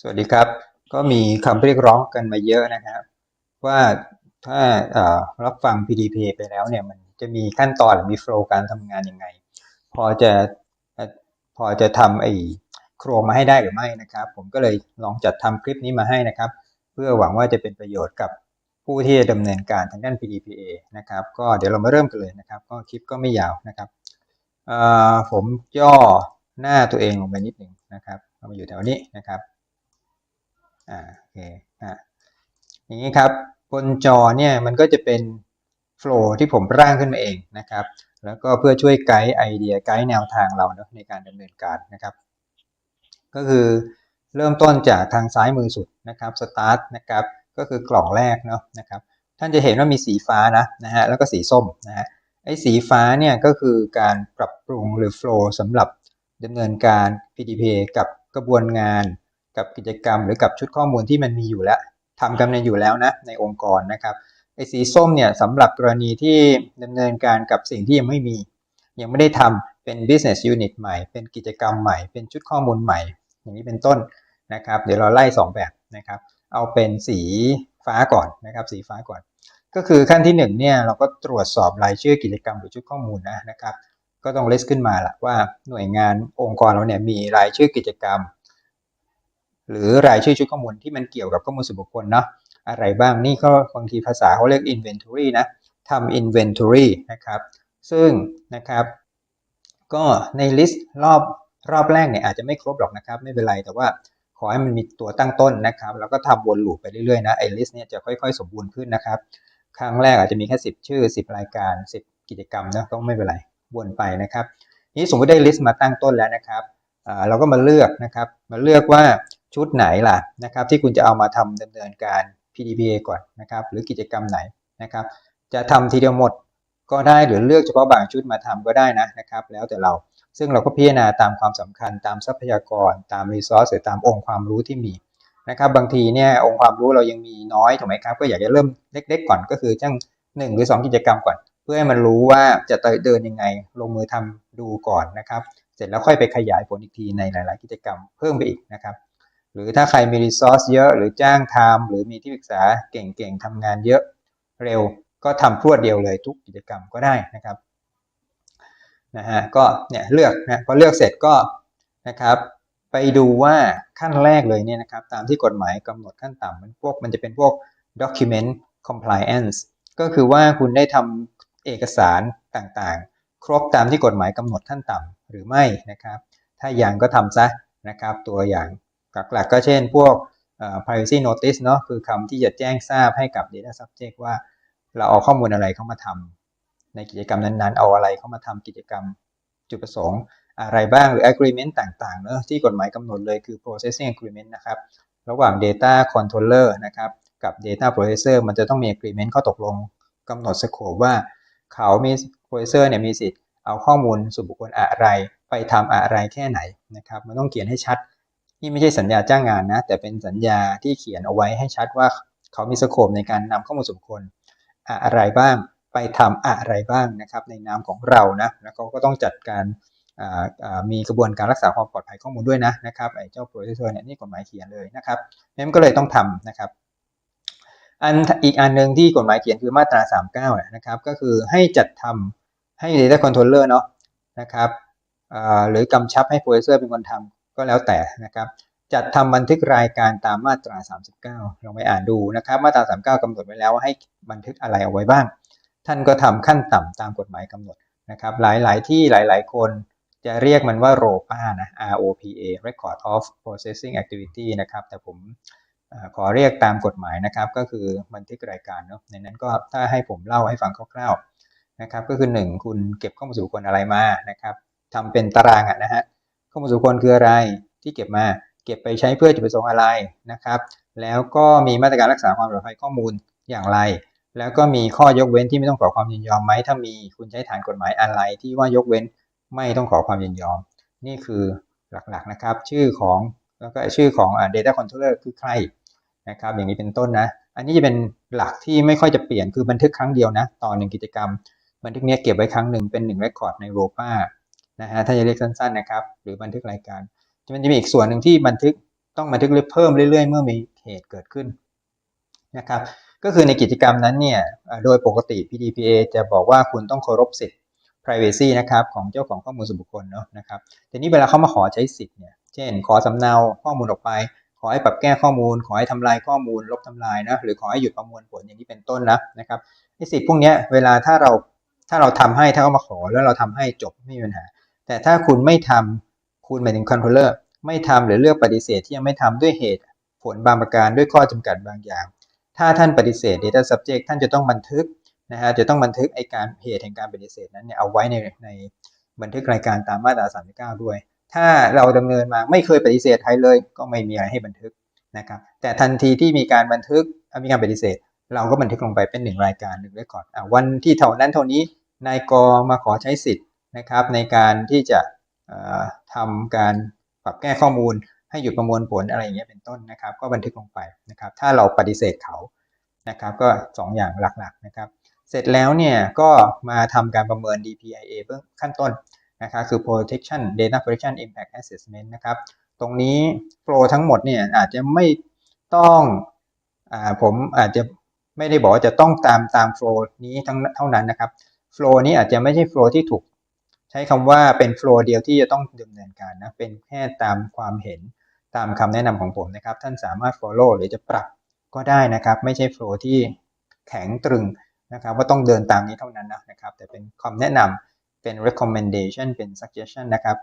สวัสดีครับ ก็มีคำเรียกร้องกันมาเยอะนะครับ ว่าถ้ารับฟัง PDP ไปแล้วเนี่ยมันจะมีขั้นตอนหรือมีโฟล์การทำงานยังไง พอจะพอจะทำไอ้โครงมาให้ได้หรือไม่นะครับ ผมก็เลยลองจัดทำคลิปนี้มาให้นะครับ เพื่อหวังว่าจะเป็นประโยชน์กับผู้ที่จะดำเนินการทางด้าน PDPA นะครับ ก็เดี๋ยวเรามาเริ่มกันเลยนะครับ ก็คลิปก็ไม่ยาวนะครับผมย่อหน้าตัวเองลงไปนิดหนึ่งนะครับมาอยู่แถวนี้นะครับ อ่าโอเคอ่าอย่างนี้ครับบนจอเนี่ยมันก็จะเป็นโฟล์ที่ผมร่างขึ้นมาเองนะครับ แล้วก็เพื่อช่วยไกด์ไอเดียไกด์แนวทางเราเนอะในการดำเนินการนะครับ ก็คือเริ่มต้นจากทางซ้ายมือสุดนะครับสตาร์ทนะครับก็คือกล่องแรกเนาะนะครับ ท่านจะเห็นว่ามีสีฟ้านะนะฮะแล้วก็สีส้มนะฮะไอ้สีฟ้าเนี่ยก็คือการปรับปรุงหรือโฟล์สำหรับดำเนินการ PDP กับกระบวนงาน กับกิจกรรม หรือกับชุดข้อมูลที่มันมีอยู่แล้วทำกันในอยู่แล้วนะในองค์กรนะครับไอ้สีส้มเนี่ยสำหรับกรณีที่ดำเนินการกับสิ่งที่ยังไม่มี ยังไม่ได้ทำเป็น business unit ใหม่ เป็นกิจกรรมใหม่ เป็นชุดข้อมูลใหม่ อย่างนี้เป็นต้นนะครับ เดี๋ยวเราไล่ 2 แบบนะครับ เอาเป็นสีฟ้าก่อนนะครับ สีฟ้าก่อน ก็คือขั้นที่1เนี่ยเราก็ตรวจสอบรายชื่อกิจกรรมหรือชุดข้อมูลนะนะครับ ก็ต้อง list ขึ้นมาละว่าหน่วยงานองค์กรเราเนี่ยมีรายชื่อกิจกรรม หรือรายชื่อชุดข้อมูลที่มันเกี่ยวกับข้อมูลส่วนบุคคลเนาะอะไรบ้างนี่ก็บางทีภาษาเขาเรียก inventory นะทำ inventory นะครับ ซึ่งนะครับก็ใน list รอบรอบแรกเนี่ยอาจจะไม่ครบหรอกนะครับ ไม่เป็นไรแต่ว่าขอให้มันมีตัวตั้งต้นนะครับ แล้วก็ทำวนลูปไปเรื่อยๆนะไอ้ list เนี่ยจะค่อยๆ สมบูรณ์ขึ้นนะครับ ครั้งแรกอาจจะมีแค่ 10 ชื่อ 10 รายการ 10 กิจกรรมนะก็ไม่เป็นไรวนไปนะครับนี้สมมติได้ list มาตั้งต้นแล้วนะครับอ่าเราก็มาเลือกนะครับ มาเลือกว่า ชุดไหนล่ะนะครับที่คุณจะเอามาทำดำเนินการ PDPA ก่อนนะครับหรือกิจกรรมไหนนะครับจะทำทีเดียวหมดก็ได้หรือเลือกเฉพาะบางชุดมาทำก็ได้นะนะครับแล้วแต่เราซึ่งเราก็พิจารณาตามความสำคัญตามทรัพยากร ตามรีซอสหรือตามองค์ความรู้ที่มีนะครับบางทีเนี่ยองค์ความรู้เรายังมีน้อยถูกไหมครับก็อยากจะเริ่มเล็ก ๆ ก่อนก็คือจ้างหนึ่งหรือ 2 กิจกรรมก่อน เพื่อให้มันรู้ว่าจะเดินยังไงลงมือทำดูก่อนนะครับ เสร็จแล้วค่อยไปขยายผลอีกทีในหลาย ๆ กิจกรรมเพิ่มไปอีกนะครับ หรือถ้าใครมีรีซอสเยอะหรือจ้างทำหรือมีที่ปรึกษาเก่งๆทำงานเยอะเร็วก็ทำพรวดเดียวเลยทุกกิจกรรมก็ได้นะครับนะฮะก็เนี่ยเลือกนะพอเลือกเสร็จก็นะครับ ไปดูว่าขั้นแรกเลยเนี่ยนะครับ ตามที่กฎหมายกำหนดขั้นต่ำมันพวกมันจะเป็นพวก document compliance ก็คือว่าคุณได้ทำเอกสารต่างๆ ครบตามที่กฎหมายกำหนดขั้นต่ำหรือไม่นะครับ ถ้ายังก็ทำซะนะครับ ตัวอย่าง หลักๆก็เช่นพวก privacy notice เนาะคือคำที่จะแจ้งทราบให้กับ data subject ว่าเราเอาข้อมูลอะไรเข้ามาทำในกิจกรรมนั้นๆ เอาอะไรเข้ามาทำกิจกรรมจุดประสงค์อะไรบ้างหรือ agreement ต่างๆเนอะที่กฎหมายกำหนดเลยคือ processing agreement นะครับ ระหว่าง data controller นะครับ กับ data processor มันจะต้องมี agreement ข้อตกลงกำหนดสโคปว่าเขามี processor เนี่ยมีสิทธิ์เอาข้อมูลส่วนบุคคลอะไร ไปทำอะไรแค่ไหนนะครับ มันต้องเขียนให้ชัด นี่ไม่ใช่สัญญาจ้างงานนะ แต่เป็นสัญญาที่เขียนเอาไว้ให้ชัดว่าเขามีสโคปในการนำข้อมูลส่วนบุคคลอะไรบ้างไปทำอะไรบ้างนะครับ ในนามของเรานะแล้วก็ต้องจัดการมีกระบวนการรักษาความปลอดภัยข้อมูลด้วยนะนะครับไอ้เจ้า processor เนี่ยนี่กฎหมายเขียนเลยนะครับนั้นก็เลยต้องทำนะครับอันอีกอันหนึ่งที่กฎหมายเขียนคือมาตรา 39นะครับก็คือให้จัดทำให้ data controller เนาะนะครับหรือกำชับให้ processor เป็นคนทำ ก็แล้วแต่นะครับจัดทำบันทึกรายการตามมาตรา 39 ลองไปอ่านดูนะครับ มาตรา 39กำหนดไว้แล้วว่าให้บันทึกอะไรเอาไว้บ้าง ท่านก็ทำขั้นต่ำตามกฎหมายกำหนดนะครับ หลาย ๆ ที่หลาย ๆ คนจะเรียกมันว่า ROPA นะ ROPA Record of Processing Activity นะครับ แต่ผมขอเรียกตามกฎหมายนะครับ ก็คือบันทึกรายการเนาะในนั้นก็ถ้าให้ผมเล่าให้ฟังคร่าว ๆ นะครับ ก็คือ 1 คุณเก็บข้อมูลส่วนบุคคลอะไรมานะครับทำเป็นตารางอะนะฮะ ข้อมูลส่วนบุคคลคืออะไรที่เก็บมาเก็บไปใช้เพื่อจุดประสงค์อะไรนะครับ แล้วก็มีมาตรการรักษาความปลอดภัยข้อมูลอย่างไร แล้วก็มีข้อยกเว้นที่ไม่ต้องขอความยินยอมไหมถ้ามีคุณใช้ฐานกฎหมายอะไรที่ว่ายกเว้นไม่ต้องขอความยินยอม นี่คือหลักๆนะครับ ชื่อของแล้วก็ชื่อของ data controller คือใครนะครับอย่างนี้เป็นต้นนะ อันนี้จะเป็นหลักที่ไม่ค่อยจะเปลี่ยนคือบันทึกครั้งเดียวนะต่อหนึ่งกิจกรรม บันทึกนี้เก็บไว้ครั้งหนึ่งเป็นหนึ่งเรคคอร์ดในโรป้า นะฮะถ้าจะเรียกสั้นๆนะครับ หรือบันทึกรายการมันจะมีอีกส่วนหนึ่งที่บันทึกต้องบันทึกเพิ่มเรื่อยๆ เมื่อมีเหตุเกิดขึ้นนะครับ ก็คือในกิจกรรมนั้นเนี่ยโดยปกติ PDPA จะบอกว่าคุณต้องเคารพสิทธิ์ privacy นะครับของเจ้าของข้อมูลส่วนบุคคลเนาะนะครับทีนี้เวลาเขามาขอใช้สิทธิ์เนี่ยเช่น ขอสำเนาข้อมูลออกไป ขอให้ปรับแก้ข้อมูล ขอให้ทำลายข้อมูล ลบทำลายนะหรือขอให้หยุดประมวลผลอย่างนี้เป็นต้นนะนะครับไอ้สิทธิ์พวกนี้เวลาถ้าเราถ้าเราทำให้ถ้าเขามาขอแล้วเราทำให้จบไม่มีปัญหา แต่ถ้าคุณไม่ทำคุณหมายถึง controller ไม่ทำหรือเลือกปฏิเสธที่ยังไม่ทำด้วยเหตุผลบางประการด้วยข้อจำกัดบางอย่าง ถ้าท่านปฏิเสธ data subject ท่านจะต้องบันทึกนะฮะจะต้องบันทึกไอการเหตุแห่งการปฏิเสธนั้นเนี่ยเอาไว้ในในบันทึกรายการตามมาตรา 39 ด้วย ถ้าเราดำเนินมาไม่เคยปฏิเสธใครเลย ก็ไม่มีอะไรให้บันทึกนะครับแต่ทันทีที่มีการบันทึกมีการปฏิเสธ เราก็บันทึกลงไปเป็นหนึ่งรายการหนึ่งเรคคอร์ดวันที่เท่านั้นเท่านี้นายกมาขอใช้สิทธิ์ นะครับในการที่จะทำการปรับแก้ข้อมูล ให้หยุดประมวลผลอะไรอย่างเงี้ยเป็นต้นนะครับ ก็บันทึกลงไปนะครับ ถ้าเราปฏิเสธเขานะครับก็ 2ออย่างหลักๆนะครับ เสร็จแล้วเนี่ยก็มาทำการประเมิน DPIA เบื้องขั้นต้นนะครับคือ protection data protection impact assessment นะครับ ตรงนี้โฟลทั้งหมดเนี่ยอาจจะไม่ต้องอผมอาจจะไม่ได้บอกว่าจะต้องตามตามโฟลนี้ทั้งเท่านั้นนะครับโฟลนี้อาจจะไม่ใช่โฟลที่ถูก ใช้คำว่าเป็นโฟลเดียวที่จะต้องดำเนินการนะ เป็นแค่ตามความเห็นตามคำแนะนำของผมนะครับ ท่านสามารถ follow หรือจะปรับก็ได้นะครับ ไม่ใช่โฟลที่แข็งตรึงนะครับ ว่าต้องเดินตามนี้เท่านั้นนะครับ แต่เป็นคำแนะนำเป็น recommendation เป็น suggestion นะครับ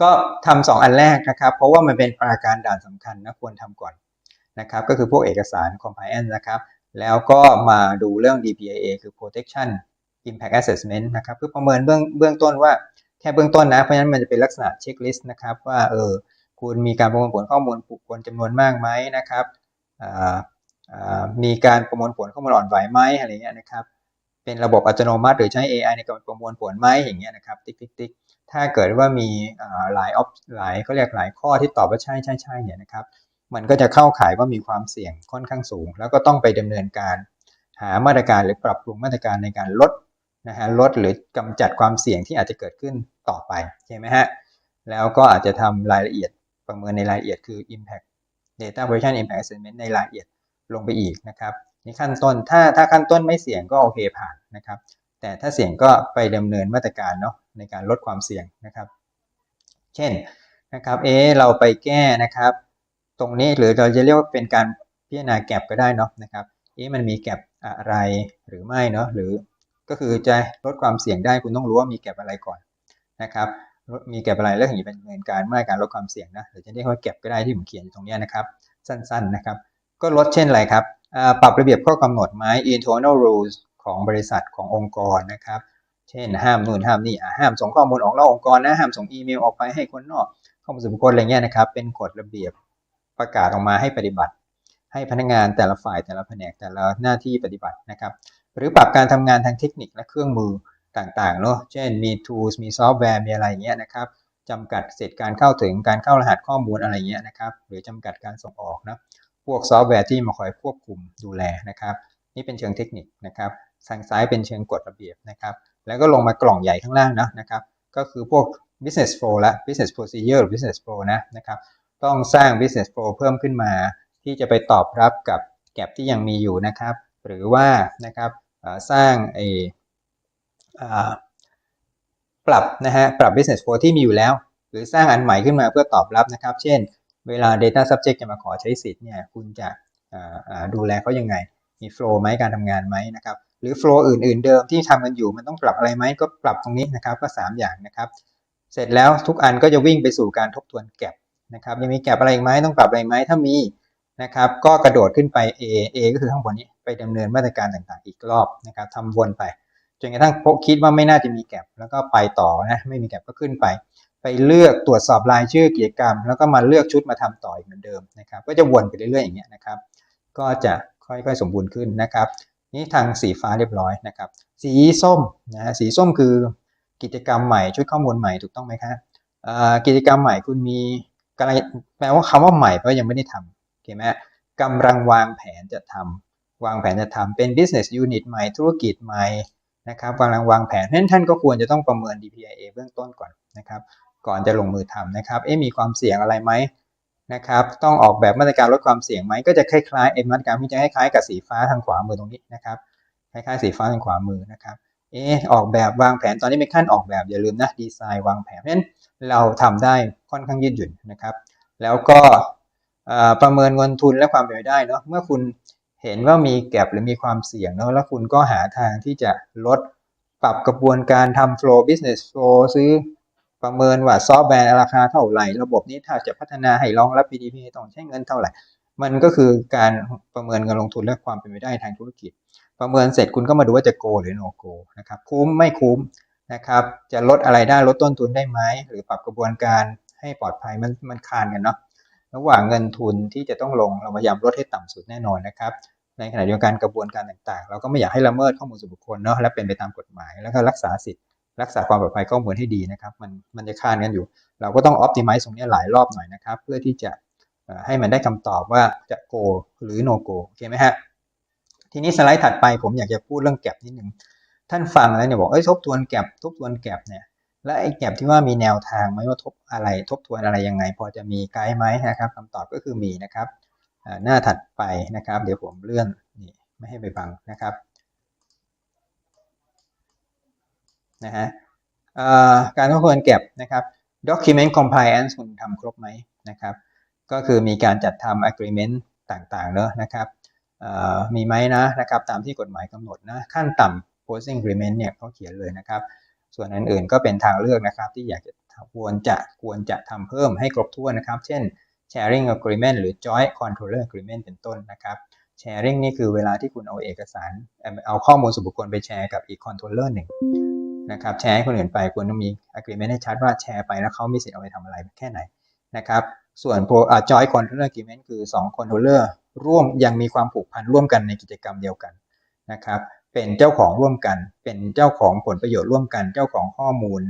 ก็ทำสองอันแรกนะครับ เพราะว่ามันเป็นปราการด่านสำคัญนะควรทำก่อนนะครับ ก็คือพวกเอกสาร compliance นะครับ แล้วก็มาดูเรื่อง DPIA คือ protection impact assessment นะครับเพื่อประเมินเบื้องเบื้องต้นว่าแค่เบื้องต้นนะ เพราะฉะนั้นมันจะเป็นลักษณะเช็คลิสต์นะครับว่าเออคุณมีการประมวลผลข้อมูลบุคคลจำนวนมากไหมนะครับมีการประมวลผลข้อมูลอ่อนไหวไหมอะไรเงี้ยนะครับเป็นระบบอัตโนมัติ หรือใช้ AI ในการประมวลผลไหมอย่างเงี้ยนะครับติ๊กติ๊กติ๊กถ้าเกิดว่ามีหลายออฟหลายเขาเรียกหลายข้อที่ตอบว่าใช่ใช่ใช่เนี่ยนะครับมันก็จะเข้าข่ายว่ามีความเสี่ยงค่อนข้างสูง แล้วก็ต้องไปดำเนินการหามาตรการหรือปรับปรุงมาตรการในการลด นะฮะลดหรือกำจัดความเสี่ยงที่อาจจะเกิดขึ้นต่อไปใช่ไหมฮะแล้วก็อาจจะทำรายละเอียดประเมินในรายละเอียดคือ impact data operation impact assessment ในรายละเอียดลงไปอีกนะครับนี่ขั้นต้นถ้าถ้าขั้นต้นไม่เสี่ยงก็โอเคผ่านนะครับแต่ถ้าเสี่ยงก็ไปดำเนินมาตรการเนาะในการลดความเสี่ยงนะครับ เช่นนะครับเอเราไปแก้นะครับ ตรงนี้หรือเราจะเรียกว่าเป็นการพิจารณาแก็บก็ได้เนาะนะครับเอ๊มันมีแก็บอะไรหรือไม่เนาะหรือ ก็คือจะลดความเสี่ยงได้คุณต้องรู้ว่ามีแก็บอะไรก่อนนะครับมีแก็บอะไรแล้วถึงจะเป็นเงินการมาตรการลดความเสี่ยงนะหรือจะเรียกว่าแก็บก็ได้ที่ผมเขียนอยู่ตรงนี้นะครับ สั้นๆนะครับ ก็ลดเช่นอะไรครับปรับระเบียบข้อกำหนดไหม internal rules ของบริษัทขององค์กรนะครับ เช่นห้ามนู่นห้ามนี่ห้ามส่งข้อมูลออกนอกองค์กรนะห้ามส่งอีเมลออกไปให้คนนอกข้อมูลส่วนบุคคลอะไรเงี้ยนะครับ เป็นกฎระเบียบประกาศออกมาให้ปฏิบัติ ให้พนักงานแต่ละฝ่ายแต่ละแผนกแต่ละหน้าที่ปฏิบัตินะครับ หรือปรับการทำงานทางเทคนิคและเครื่องมือต่างๆเนาะเช่นมี tools มีซอฟต์แวร์มีอะไรเงี้ยนะครับจำกัดเสร็จการเข้าถึงการเข้ารหัสข้อมูลอะไรเงี้ยนะครับหรือจำกัดการส่งออกนะพวกซอฟต์แวร์ที่มาคอยควบคุมดูแลนะครับนี่เป็นเชิงเทคนิคนะครับทางซ้ายเป็นเชิงกฎระเบียบนะครับแล้วก็ลงมากล่องใหญ่ข้างล่างนะนะครับก็คือพวก business flow และ business procedure หรือ business flow นะนะครับต้องสร้าง business flow เพิ่มขึ้นมา ที่จะไปตอบรับกับแกลบที่ยังมีอยู่นะครับหรือว่านะครับ สร้างไอปรับนะฮะปรับ business flow ที่มีอยู่แล้ว หรือสร้างอันใหม่ขึ้นมาเพื่อตอบรับนะครับ เช่น เวลา data subject จะมาขอใช้สิทธิ์เนี่ยคุณจะดูแลเขายังไง มี flow ไหมการทำงานไหมนะครับ หรือ flow อื่น ๆ เดิมที่ทำกันอยู่มันต้องปรับอะไรไหมก็ปรับตรงนี้นะครับก็ 3 อย่างนะครับ เสร็จแล้วทุกอันก็จะวิ่งไปสู่การทบทวนแกลบนะครับยังมีแกลบอะไรไหมต้องปรับอะไรไหมถ้ามี นะครับ ก็กระโดดขึ้นไป A A ก็คือข้างบนนี้ไปดำเนินมาตรการต่างๆ อีกรอบนะครับทำวนไปจนกระทั่งพบคิดว่าไม่น่าจะมีแกลบแล้วก็ไปต่อนะไม่มีแกลบก็ขึ้นไป ไปเลือกตรวจสอบรายชื่อกิจกรรม แล้วก็มาเลือกชุดมาทำต่ออีกเหมือนเดิมนะครับ ก็จะวนไปเรื่อยๆอย่างเงี้ยนะครับ ก็จะค่อยๆสมบูรณ์ขึ้นนะครับ นี่ทางสีฟ้าเรียบร้อยนะครับ สีส้มนะสีส้มคือกิจกรรมใหม่ชุดข้อมูลใหม่ถูกต้องไหมครับกิจกรรมใหม่คุณมีอะไรแปลว่าคำว่าใหม่เพราะยังไม่ได้ทำ โอเคไหมกำลังวางแผนจะทำวางแผนจะทำเป็น business unit ใหม่ธุรกิจใหม่นะครับกำลังวางแผนเพราะนั้นท่านก็ควรจะต้องประเมิน DPIA เบื้องต้นก่อนนะครับ ก่อนจะลงมือทำนะครับ เอ๊มีความเสี่ยงอะไรไหมนะครับ ต้องออกแบบมาตรการลดความเสี่ยงไหม ก็จะคล้ายๆไอ้มมาตรการที่จะคล้ายๆกับสีฟ้าทางขวามือตรงนี้นะครับ คล้ายๆสีฟ้าทางขวามือนะครับ เออออกแบบวางแผนตอนนี้เป็นขั้นออกแบบอย่าลืมนะดีไซน์วางแผนเพราะฉะนั้นเราทำได้ค่อนข้างยืดหยุ่นนะครับ แล้วก็ ประเมินเงินทุนและความเป็นไปได้เนาะเมื่อคุณเห็นว่ามีแก็บหรือมีความเสี่ยงเนาะแล้วคุณก็หาทางที่จะลดปรับกระบวนการทำ flow business flow ซื้อประเมินว่าซอฟต์แวร์ราคาเท่าไหร่ ระบบนี้ถ้าจะพัฒนาให้รองรับ PDP ต้องใช้เงินเท่าไหร่ มันก็คือการประเมินเงินลงทุนและความเป็นไปได้ทางธุรกิจ ประเมินเสร็จคุณก็มาดูว่าจะ go หรือ no go นะครับคุ้มไม่คุ้มนะครับจะลดอะไรได้ลดต้นทุนได้ไหมหรือปรับกระบวนการให้ปลอดภัยมันมันคานกันเนาะ ระหว่างเงินทุนที่จะต้องลงเราพยายามลดให้ต่ำสุดแน่นอนนะครับ ในขณะเดียวกันกระบวนการต่างๆ เราก็ไม่อยากให้ละเมิดข้อมูลส่วนบุคคลเนาะและเป็นไปตามกฎหมาย แล้วก็รักษาสิทธิ์รักษาความปลอดภัยข้อมูลให้ดีนะครับ มันมันจะคานกันอยู่ เราก็ต้องอ p ติ m i z e ตรงนี้หลายรอบหน่อยนะครับ เพื่อที่จะให้มันได้คำตอบว่าจะ go หรือ no go โอเคไหมฮะทีนี้สไลด์ถัดไปผมอยากจะพูดเรื่องแก็บนิดนึงท่านฟังแล้วเนี่ยบอกเอ้ยทบทวนแก็บทบทวนแก็บเนี่ย และไอ้แก็บที่ว่ามีแนวทางไหมว่าทบอะไรทบทวนอะไรยังไง พอจะมีไกด์ไหมนะครับคำตอบก็คือมีนะครับหน้าถัดไปนะครับ เดี๋ยวผมเลื่อนนี่ไม่ให้ไปบังนะครับนะฮะการทบทวนแก็บนะครับ document compliance คุณทำครบไหมนะครับ ก็คือมีการจัดทำ agreement ต่างๆเนอะนะครับมีไหมนะนะครับ ตามที่กฎหมายกำหนดนะขั้นต่ำ posting agreement เนี่ยเขาเขียนเลยนะครับ ส่วนอื่นๆก็เป็นทางเลือกนะครับที่อยากจะควรจะควรจะทำเพิ่มให้ครบถ้วนนะครับ เช่น sharing agreement หรือ joint controller agreement เป็นต้นนะครับ sharing นี่คือเวลาที่คุณเอาเอกสาร เอาข้อมูลส่วนบุคคลไปแชร์กับอีก controller หนึ่งนะครับแชร์ให้คนอื่นไปควรต้องมี agreement ให้ชัดว่าแชร์ไปแล้วเขามีสิทธิ์เอาไปทำอะไรแค่ไหนนะครับส่วน joint controller agreement คือ 2 controller ร่วมยังมีความผูกพันร่วมกันในกิจกรรมเดียวกันนะครับ เป็นเจ้าของร่วมกัน เป็นเจ้าของผลประโยชน์ร่วมกัน เจ้าของข้อมูล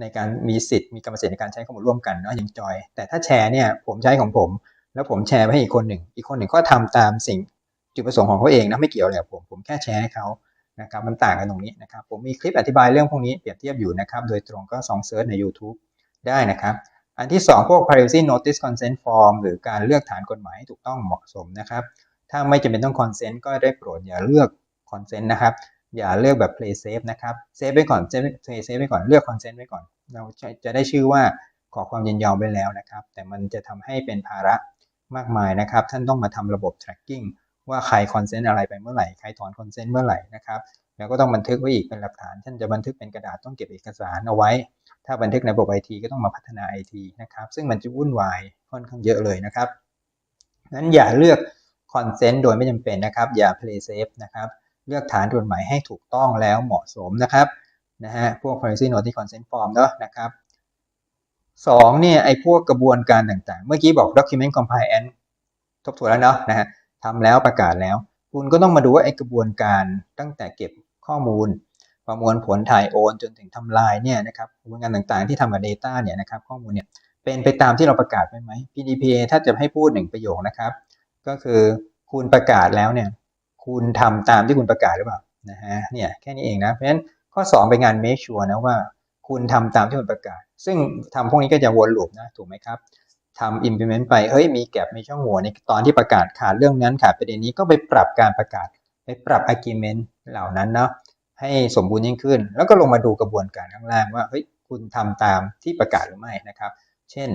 ในการมีสิทธิ์มีกรรมสิทธิ์ในการใช้ข้อมูลร่วมกันเนาะอย่างจอย แต่ถ้าแชร์เนี่ยผมใช้ของผม แล้วผมแชร์ไปให้อีกคนหนึ่ง อีกคนหนึ่งก็ทำตามสิ่งจุดประสงค์ของเขาเองนะไม่เกี่ยวอะไรกับผมผมแค่แชร์ให้เขานะครับมันต่างกันตรงนี้นะครับผมมีคลิปอธิบายเรื่องพวกนี้เปรียบเทียบอยู่นะครับโดยตรงก็สองเซิร์ชใน YouTube ได้นะครับอันที่ 2 พวก privacy notice consent form หรือการเลือกฐานกฎหมายให้ถูกต้องเหมาะสมนะครับถ้าไม่จำเป็นต้องคอนเซนต์ก็ได้โปรดอย่าเลือก คอนเซนต์นะครับ อย่าเลือกแบบ play safe นะครับเซฟไว้ก่อนเซฟ play safe ไว้ก่อนเลือกคอนเซนต์ไว้ก่อน เราจะได้ชื่อว่าขอความยินยอมไปแล้วนะครับ แต่มันจะทำให้เป็นภาระมากมายนะครับ ท่านต้องมาทำระบบ tracking ว่าใครคอนเซนต์อะไรไปเมื่อไหร่ ใครถอนคอนเซนต์เมื่อไหร่นะครับ แล้วก็ต้องบันทึกไว้อีกเป็นหลักฐาน ท่านจะบันทึกเป็นกระดาษต้องเก็บเอกสารเอาไว้ ถ้าบันทึกในระบบไอทีก็ต้องมาพัฒนาไอทีนะครับ ซึ่งมันจะวุ่นวายค่อนข้างเยอะเลยนะครับนั้นอย่าเลือกคอนเซนต์โดยไม่จำเป็นนะครับ อย่า play safe นะครับ เลือกฐานกฎหมายให้ถูกต้องแล้วเหมาะสมนะครับนะฮะพวก privacy notice consent form เนาะนะครับสองเนี่ยไอ้พวกกระบวนการต่างๆ เมื่อกี้บอก document compliance ทบทวนแล้วเนาะนะฮะทำแล้วประกาศแล้ว คุณก็ต้องมาดูว่าไอ้กระบวนการตั้งแต่เก็บข้อมูล ประมวลผลถ่ายโอนจนถึงทำลายเนี่ยนะครับกระบวนการต่างๆที่ทำกับ Data เนี่ยนะครับข้อมูลเนี่ยเป็นไปตามที่เราประกาศไปไหม PDPA ถ้าจะให้พูดหนึ่งประโยคนะครับ ก็คือคุณประกาศแล้วเนี่ย คุณทำตามที่คุณประกาศหรือเปล่านะฮะเนี่ยแค่นี้เองนะเพราะฉะนั้นข้อ 2 เป็นงาน make sure นะว่าคุณทำตามที่คุณประกาศ ซึ่งทำพวกนี้ก็จะวนลูปนะถูกไหมครับทำ implement ไปเฮ้ยมีแก็บมีช่องโหว่ในตอนที่ประกาศขาดเรื่องนั้นขาดประเด็นนี้ก็ไปปรับการประกาศ ไปปรับ argument เหล่านั้นเนาะให้สมบูรณ์ยิ่งขึ้น แล้วก็ลงมาดูกระบวนการข้างล่างว่าเฮ้ยคุณทำตามที่ประกาศหรือไม่นะครับ เช่น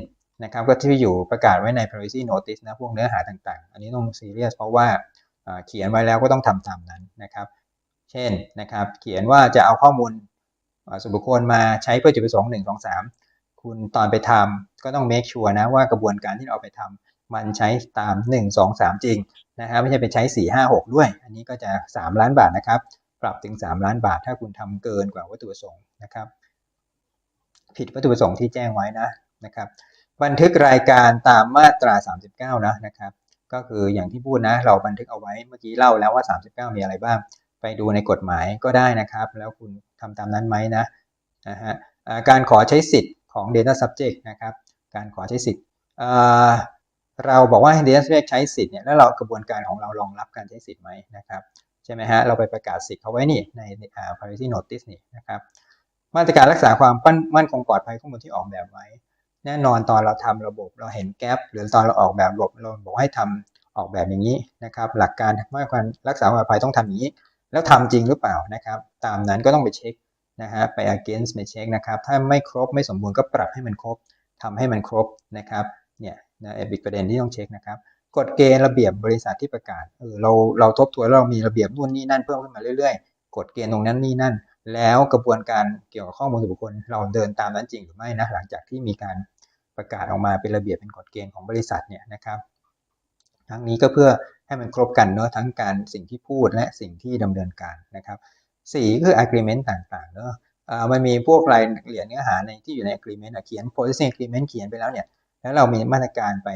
นะครับก็ที่อยู่ประกาศไว้ใน privacy notice นะพวกเนื้อหาต่างๆ อันนี้ต้องซีเรียสเพราะว่า เขียนไว้แล้วก็ต้องทำตามนั้นนะครับ เช่นนะครับ เขียนว่าจะเอาข้อมูลส่วนบุคคลมาใช้เพื่อจุดประสงค์หนึ่งสองสามคุณตอนไปทำก็ต้อง make sure นะว่ากระบวนการที่เราไปทำมันใช้ตาม 1 2 3 จริงนะครับไม่ใช่ไปใช้ 4 5 6 ด้วย อันนี้ก็จะ 3 ล้านบาทนะครับ ปรับถึง 3 ล้านบาท ถ้าคุณทำเกินกว่าวัตถุประสงค์นะครับ ผิดวัตถุประสงค์ที่แจ้งไว้นะนะครับ บันทึกรายการตามมาตรา 39 นะนะครับ ก็คืออย่างที่พูดนะ เราบันทึกเอาไว้เมื่อกี้เล่าแล้วว่า 39 มีอะไรบ้าง ไปดูในกฎหมายก็ได้นะครับ แล้วคุณทำตามนั้นไหมนะนะฮะการขอใช้สิทธิ์ของ data subject นะครับ การขอใช้สิทธิ์เราบอกว่า data subject ใช้สิทธิ์เนี่ยแล้วเรากระบวนการของเรารองรับการใช้สิทธิ์ไหมนะครับใช่ไหมฮะเราไปประกาศสิทธิ์เขาไว้นี่ใน privacy notice นี่นะครับมาตรการรักษาความมั่นคงปลอดภัยข้อมูลที่ออกแบบไว้ แน่นอนตอนเราทำระบบเราเห็นแกลบหรือตอนเราออกแบบระบบเราบอกให้ทำออกแบบอย่างนี้นะครับ หลักการมาตรการรักษาความปลอดภัยต้องทำอย่างนี้ แล้วทำจริงหรือเปล่านะครับ ตามนั้นก็ต้องไปเช็คนะฮะไป against ไปเช็คนะครับ ถ้าไม่ครบไม่สมบูรณ์ก็ปรับให้มันครบทำให้มันครบนะครับเนี่ยนะอีกประเด็นที่ต้องเช็คนะครับกฎเกณฑ์ระเบียบบริษัทที่ประกาศเออเราเราทบทวนเรามีระเบียบนู่นนี่นั่นเพิ่มขึ้นมาเรื่อยๆกฎเกณฑ์ตรงนั้นนี่นั่น แล้วกระบวนการเกี่ยวกับข้อมูลส่วนบุคคลเราเดินตามนั้นจริงหรือไม่นะหลังจากที่มีการประกาศออกมาเป็นระเบียบเป็นกฎเกณฑ์ของบริษัทเนี่ยนะครับทั้งนี้ก็เพื่อให้มันครบกันเนอะทั้งการสิ่งที่พูดและสิ่งที่ดำเนินการนะครับสี่คือ agreement ต่างๆเนอะมันมีพวกรายละเอียดเนื้อหาในที่อยู่ใน agreement เขียน policy agreement เขียนไปแล้วเนี่ยแล้วเรามีมาตรการไป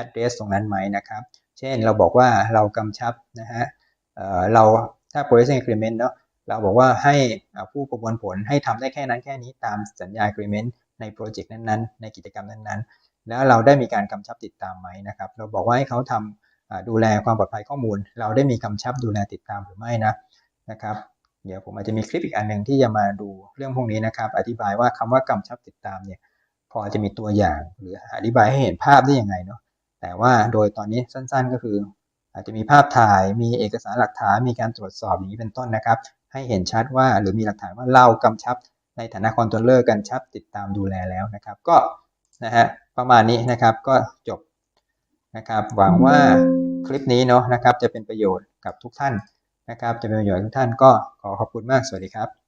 address ตรงนั้นไหมนะครับ เช่นเราบอกว่าเรากำชับนะฮะเเราถ้า policy agreement เนาะ เราบอกว่าให้ผู้ประมวลผลให้ทำได้แค่นั้นแค่นี้ตามสัญญา agreement ในโปรเจกต์นั้นๆ ในกิจกรรมนั้นๆ แล้วเราได้มีการกำชับติดตามไหมนะครับ เราบอกว่าให้เขาทำอ่าดูแลความปลอดภัยข้อมูล เราได้มีกำชับดูแลติดตามหรือไม่นะนะครับ เดี๋ยวผมอาจจะมีคลิปอีกอันหนึ่งที่จะมาดูเรื่องพวกนี้นะครับ อธิบายว่าคำว่ากำชับติดตามเนี่ยพอจะมีตัวอย่างหรืออธิบายให้เห็นภาพได้ยังไงเนาะแต่ว่าโดยตอนนี้สั้นๆก็คือ อาจจะมีภาพถ่ายมีเอกสารหลักฐานมีการตรวจสอบอย่างนี้เป็นต้นนะครับ ให้เห็นชัดว่า หรือมีหลักฐานว่าเรากำชับในฐานะคอนโทรลเลอร์กำชับติดตามดูแลแล้วนะครับ ก็นะฮะประมาณนี้นะครับก็จบนะครับ หวังว่าคลิปนี้เนาะนะครับ จะเป็นประโยชน์กับทุกท่านนะครับ จะเป็นประโยชน์กับทุกท่านก็ขอขอบคุณมากสวัสดีครับ